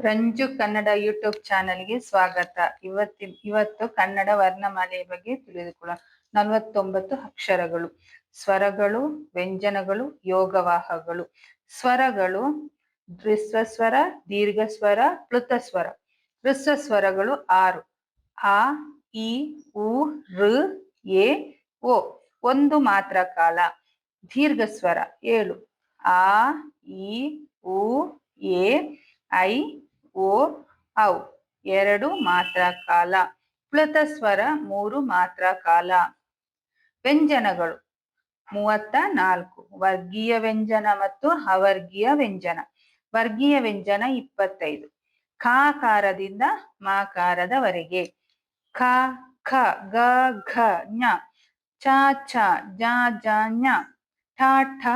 Ranju Kannada YouTube ಚಾನೆಲ್ಗೆ ಸ್ವಾಗತ. ಇವತ್ತಿ, ಇವತ್ತು ಕನ್ನಡ ವರ್ಣಮಾಲೆಯ ಬಗ್ಗೆ ತಿಳಿದುಕೊಳ್ಳೋಣ. ನಲವತ್ತೊಂಬತ್ತು ಅಕ್ಷರಗಳು. ಸ್ವರಗಳು, ವ್ಯಂಜನಗಳು ಯೋಗವಾಹಗಳು ಸ್ವರಗಳು ಹ್ರಸ್ವ ಸ್ವರ ದೀರ್ಘ ಸ್ವರ ಪ್ಲುತ ಸ್ವರ ಹೃಸ್ವ ಸ್ವರಗಳು ಆರು. ಆ, ಇ, ಉ ಋ ಎ, ಓ. ಒಂದು ಮಾತ್ರ ಕಾಲ. ದೀರ್ಘ ಸ್ವರ ಏಳು. ಆ, ಇ, ಉ, ಎ ಐ, ಓ, ಔ, ಎರಡು ಮಾತ್ರ ಕಾಲ. ಪ್ಲುತ ಸ್ವರ ಮೂರು ಮಾತ್ರ ಕಾಲ. ವ್ಯಂಜನಗಳು ಮೂವತ್ತ ನಾಲ್ಕು. ವರ್ಗೀಯ ವ್ಯಂಜನ ಮತ್ತು ಅವರ್ಗೀಯ ವ್ಯಂಜನ. ವರ್ಗೀಯ ವ್ಯಂಜನ ಇಪ್ಪತ್ತೈದು. ಕಾಕಾರದಿಂದ ಮಾಕಾರದವರೆಗೆ. ಖ ಖ ಗ ಘ, ಞ. ಚ ಛ ಜ ಜ ಞ. ಠ ಠ,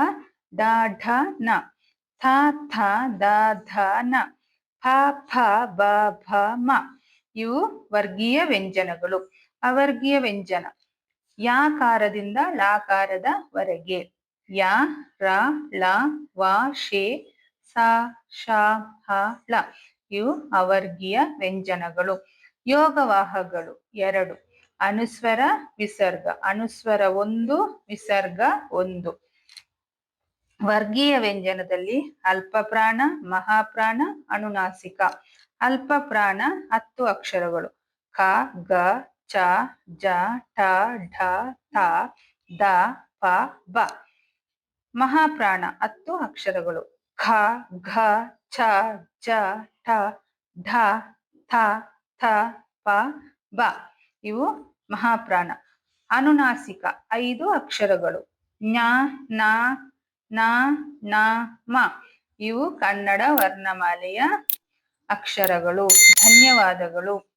ಡ, ಢ ನ ಥ ಥ ದ ಧ ನ. ಫ ಫ ಬ ಭ ಮ. ಇವು ವರ್ಗೀಯ ವ್ಯಂಜನಗಳು. ಅವರ್ಗೀಯ ವ್ಯಂಜನ. ಯಾಕಾರದಿಂದ ಲಾಕಾರದವರೆಗೆ ಯ, ರ, ಳ, ವ, ಶೇ, ಸ ಶ ಹ, ಳ. ಇವು ಅವರ್ಗೀಯ ವ್ಯಂಜನಗಳು. ಯೋಗವಾಹಗಳು ಎರಡು. ಅನುಸ್ವರ, ವಿಸರ್ಗ. ಅನುಸ್ವರ ಒಂದು, ವಿಸರ್ಗ ಒಂದು. ವರ್ಗೀಯ ವ್ಯಂಜನದಲ್ಲಿ ಅಲ್ಪ ಪ್ರಾಣ ಮಹಾಪ್ರಾಣ, ಅನುನಾಸಿಕ. ಅಲ್ಪ ಪ್ರಾಣ ಹತ್ತು ಅಕ್ಷರಗಳು. ಕ, ಗ, ಚ, ಜ, ಠ, ಢ, ಥ, ದ, ಪ, ಬ. ಮಹಾಪ್ರಾಣ ಹತ್ತು ಅಕ್ಷರಗಳು. ಖ, ಘ ಚ ಜ, ಠ, ಢ, ಥ ಥ, ಪ, ಬ. ಇವು ಮಹಾಪ್ರಾಣ. ಅನುನಾಸಿಕ ಐದು ಅಕ್ಷರಗಳು. ಜ್ಞಾ ನ ನ ನ ಮ. ಇವು ಕನ್ನಡ ವರ್ಣಮಾಲೆಯ ಅಕ್ಷರಗಳು ಧನ್ಯವಾದಗಳು.